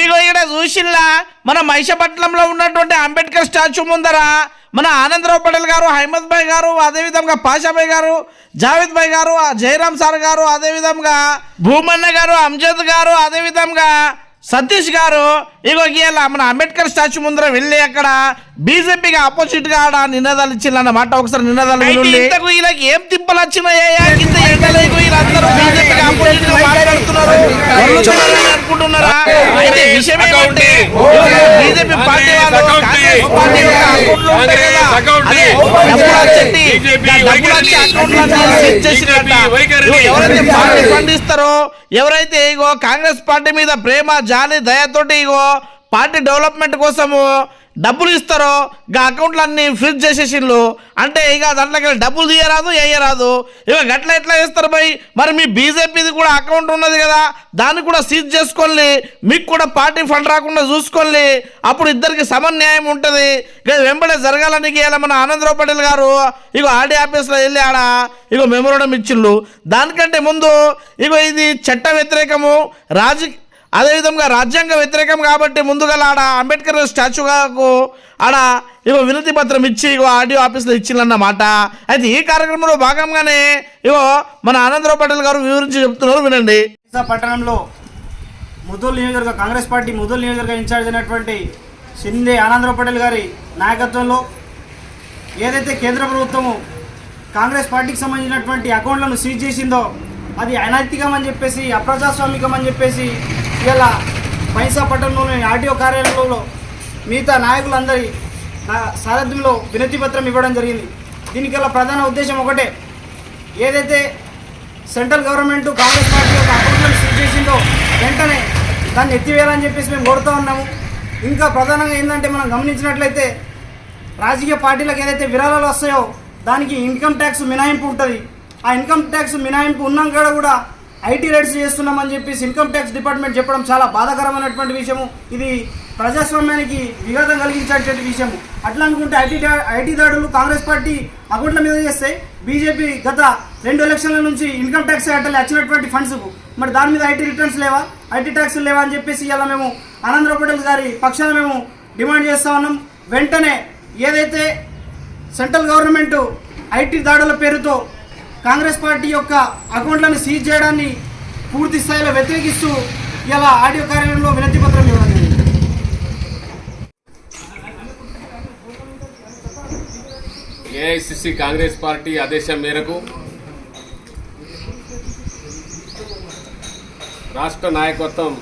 ఇగో ఇక్కడ చూసిల్లా మన మైషపట్నంలో ఉన్నటువంటి అంబేద్కర్ స్టాచ్యూ ముందర మన ఆనందరావు పటేల్ గారు హైమద్ భాయ్ గారు అదేవిధంగా పాషాభాయ్ గారు జావేద్ భాయ్ గారు ఆ సార్ గారు అదేవిధంగా భూమన్న గారు అంజద్ గారు అదేవిధంగా సతీష్ గారు ఇగో ఇవాళ మన అంబేద్కర్ స్టాచ్యూ ముందర వెళ్ళి అక్కడ బీజేపీకి ఆపోజిట్గా ఆడ నినాదాలు ఇచ్చిందన్నమాట ఒకసారి నినాదాలు. ఇంతకు వీళ్ళకి ఏం తిప్పలు వచ్చినాయ్యా ఇంత ఎండలేకు వీళ్ళందరూ బీజేపీకి ఆపోజిట్గా మాట్లాడుతున్నారు. అనుకుంటున్నారా? అయితే విషయం బీజేపీ పార్టీ వాళ్ళు కాంగ్రెస్ పార్టీ అకౌంట్లు ఎవరైతే పార్టీ ఫండ్ ఇస్తారో ఎవరైతే ఇగో కాంగ్రెస్ పార్టీ మీద ప్రేమ జాలి దయతోటి ఇగో పార్టీ డెవలప్మెంట్ కోసము డబ్బులు ఇస్తారో ఇక అకౌంట్లన్నీ ఫ్రీజ్ చేసేసిండ్రు అంటే ఇక దాంట్లోకి డబ్బులు తీయరాదు వేయరాదు ఇక గట్ల ఎట్లా ఇస్తారు భయ్ మరి మీ బీజేపీది కూడా అకౌంట్ ఉన్నది కదా దాన్ని కూడా సీజ్ చేసుకోండి. మీకు కూడా పార్టీ ఫండ్ రాకుండా చూసుకోండి. అప్పుడు ఇద్దరికి సమన్యాయం ఉంటుంది. ఇక వెంబడే జరగాలని గేలా మన ఆనందరావు పటేల్ గారు ఇగో ఆర్డీ ఆఫీస్లో వెళ్ళి ఆడ ఇగో మెమోరండం ఇచ్చిండ్రు దానికంటే ముందు ఇగో ఇది చట్ట వ్యతిరేకము రాజకీయ అదేవిధంగా రాజ్యాంగ వ్యతిరేకం కాబట్టి ముందుగా ఆడ అంబేద్కర్ స్టాచ్యూకు ఆడ ఇగో వినతి పత్రం ఇచ్చి ఇగో ఆర్డీఓ ఆఫీస్లో ఇచ్చిందన్నమాట అయితే ఈ కార్యక్రమంలో భాగంగానే ఇగో మన ఆనందరావు పటేల్ గారు వివరించి చెప్తున్నారు వినండి. పట్టణంలో ముదూల్ నియోజకవర్గ కాంగ్రెస్ పార్టీ ముదూల్ నియోజకవర్గ ఇన్ఛార్జ్ అయినటువంటి సింధే ఆనందరావు పటేల్ గారి నాయకత్వంలో ఏదైతే కేంద్ర ప్రభుత్వము కాంగ్రెస్ పార్టీకి సంబంధించినటువంటి అకౌంట్లను సీజ్ చేసిందో అది అనైతికం అని చెప్పేసి అప్రజాస్వామికం అని చెప్పేసి ఇలా పైసా పట్టణంలోని ఆర్టీఓ కార్యాలయంలో మిగతా నాయకులందరి సారథ్యంలో వినతి పత్రం ఇవ్వడం జరిగింది. దీనికి ప్రధాన ఉద్దేశం ఒకటే. ఏదైతే సెంట్రల్ గవర్నమెంట్ కాంగ్రెస్ పార్టీ యొక్క అకౌంట్లను సీజ్ చేసిందో వెంటనే దాన్ని ఎత్తివేయాలని చెప్పేసి మేము కోరుతూ ఉన్నాము. ఇంకా ప్రధానంగా ఏంటంటే మనం గమనించినట్లయితే రాజకీయ పార్టీలకు ఏదైతే విరాళాలు వస్తాయో దానికి ఇన్కమ్ ట్యాక్స్ మినహాయింపు ఉంటుంది. ఆ ఇన్కమ్ ట్యాక్స్ మినహాయింపు ఉన్నాక కూడా ఐటీ రైట్స్ చేస్తున్నామని చెప్పేసి ఇన్కమ్ ట్యాక్స్ డిపార్ట్మెంట్ చెప్పడం చాలా బాధాకరమైనటువంటి విషయము. ఇది ప్రజాస్వామ్యానికి విఘాతం కలిగించేటువంటి విషయము. అట్లా అనుకుంటే ఐటీ ఐటీ దాడులు కాంగ్రెస్ పార్టీ అకౌంట్ల మీద చేస్తే బీజేపీ గత రెండు ఎలక్షన్ల నుంచి ఇన్కమ్ ట్యాక్స్ కట్టాలి వచ్చినటువంటి ఫండ్స్ మరి దాని మీద ఐటీ రిటర్న్స్ లేవా? ఐటీ ట్యాక్స్ లేవా అని చెప్పేసి ఇలా మేము ఆనంద్ర పటేల్ గారి పక్షాన మేము డిమాండ్ చేస్తా ఉన్నాం. వెంటనే ఏదైతే సెంట్రల్ గవర్నమెంట్ ఐటీ దాడుల పేరుతో కాంగ్రెస్ పార్టీ యొక్క అకౌంట్లను సీజ్ చేయడాన్ని పూర్తి స్థాయిలో వ్యతిరేకిస్తూ ఇలా ఆడియో కార్యాలయంలో వినతి పత్రం ఇవ్వడం ఏఐసిసి కాంగ్రెస్ పార్టీ ఆదేశం మేరకు రాష్ట్ర నాయకత్వం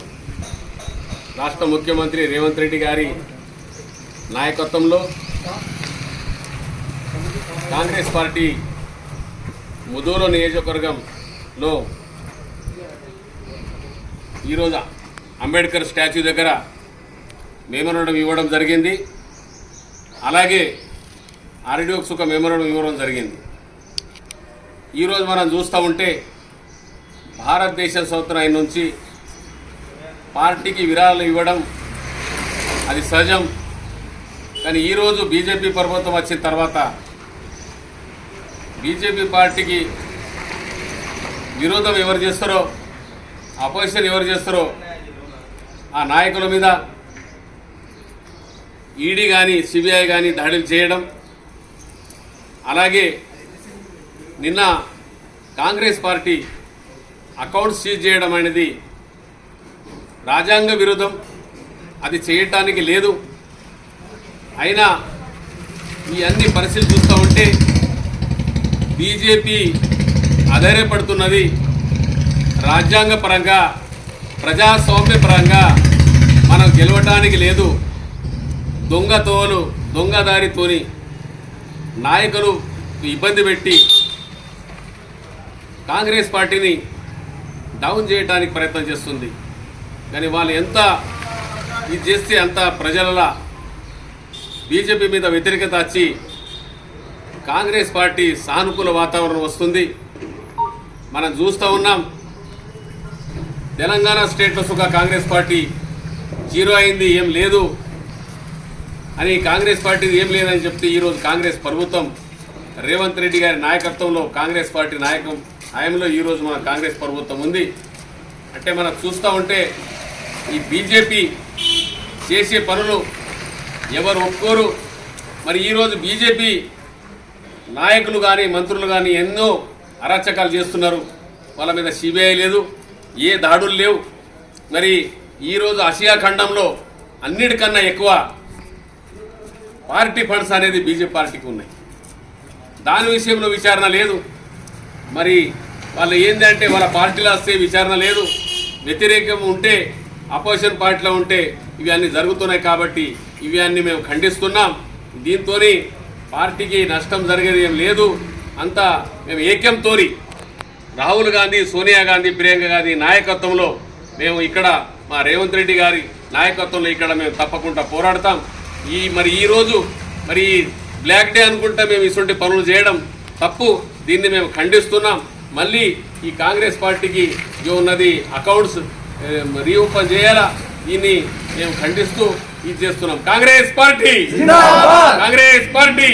రాష్ట్ర ముఖ్యమంత్రి రేవంత్ రెడ్డి గారి నాయకత్వంలో కాంగ్రెస్ పార్టీ ముదూరు నియోజకవర్గంలో ఈరోజు అంబేద్కర్ స్టాచ్యూ దగ్గర మెమోరండం ఇవ్వడం జరిగింది. అలాగే ఆర్డీఓకి ఒక మెమోరండం ఇవ్వడం జరిగింది. ఈరోజు మనం చూస్తూ ఉంటే భారతదేశ స్వతంత్రం నుంచి పార్టీకి విరాళాలు ఇవ్వడం అది సహజం. కానీ ఈరోజు బీజేపీ ప్రభుత్వం వచ్చిన తర్వాత బీజేపీ పార్టీకి విరోధం ఎవరు చేస్తారో అపోజిషన్ ఎవరు చేస్తారో ఆ నాయకుల మీద ఈడీ కానీ సిబిఐ కానీ దాడులు చేయడం అలాగే నిన్న కాంగ్రెస్ పార్టీ అకౌంట్స్ సీజ్ చేయడం అనేది రాజ్యాంగ విరుద్ధం. అది చేయటానికి లేదు. అయినా ఈ అన్ని పరిస్థితులు చూస్తూ ఉంటే బీజేపీ ఆధారపడుతున్నది రాజ్యాంగపరంగా ప్రజాస్వామ్యపరంగా ప్రజాస్వామ్య పరంగా మనం గెలవటానికి లేదు. దొంగతోలు దొంగదారితోని నాయకులు ఇబ్బంది పెట్టి కాంగ్రెస్ పార్టీని డౌన్ చేయడానికి ప్రయత్నం చేస్తుంది. కానీ వాళ్ళు ఎంత ఇది చేస్తే అంత ప్రజల బీజేపీ మీద వ్యతిరేకత వచ్చి కాంగ్రెస్ పార్టీ సానుకూల వాతావరణం వస్తుంది. మనం చూస్తూ ఉన్నాం. తెలంగాణ స్టేట్లో సుఖ కాంగ్రెస్ పార్టీ జీరో అయింది ఏం లేదు. అని కాంగ్రెస్ పార్టీ ఏం లేదని చెప్తే ఈరోజు కాంగ్రెస్ ప్రభుత్వం రేవంత్ రెడ్డి గారి నాయకత్వంలో కాంగ్రెస్ పార్టీ నాయకం హయాంలో ఈరోజు మన కాంగ్రెస్ ప్రభుత్వం ఉంది. అంటే మనం చూస్తూ ఉంటే ఈ బీజేపీ చేసే పనులు ఎవరు ఒప్పుకోరు. మరి ఈరోజు బీజేపీ నాయకులు కానీ మంత్రులు కానీ ఎన్నో అరాచకాలు చేస్తున్నారు. వాళ్ళ మీద సిబిఐ లేదు ఏ దాడులు లేవు. మరి ఈరోజు ఆసియా ఖండంలో అన్నిటికన్నా ఎక్కువ పార్టీ ఫండ్స్ అనేది బీజేపీ పార్టీకి ఉన్నాయి. దాని విషయంలో విచారణ లేదు. మరి వాళ్ళు ఏంటంటే వాళ్ళ పార్టీలో వస్తే విచారణ లేదు. వ్యతిరేకం ఉంటే అపోజిషన్ పార్టీలో ఉంటే ఇవి అన్నీ జరుగుతున్నాయి కాబట్టి ఇవి అన్నీ మేము ఖండిస్తున్నాం. దీంతో పార్టీకి నష్టం జరిగేది ఏం లేదు. అంతా మేము ఏక్యంతోని రాహుల్ గాంధీ సోనియా గాంధీ ప్రియాంక గాంధీ నాయకత్వంలో మేము ఇక్కడ మా రేవంత్ రెడ్డి గారి నాయకత్వంలో ఇక్కడ మేము తప్పకుండా పోరాడతాం. ఈ మరి ఈరోజు మరి బ్లాక్ డే అనుకుంటా మేము ఇటువంటి పనులు చేయడం తప్పు. దీన్ని మేము ఖండిస్తున్నాం. మళ్ళీ ఈ కాంగ్రెస్ పార్టీకి ఇవి ఉన్నది అకౌంట్స్ రీఓపెన్ చేయాలా? దీన్ని మేము ఖండిస్తూ ఇది చేస్తున్నాం. కాంగ్రెస్ పార్టీ! కాంగ్రెస్ పార్టీ!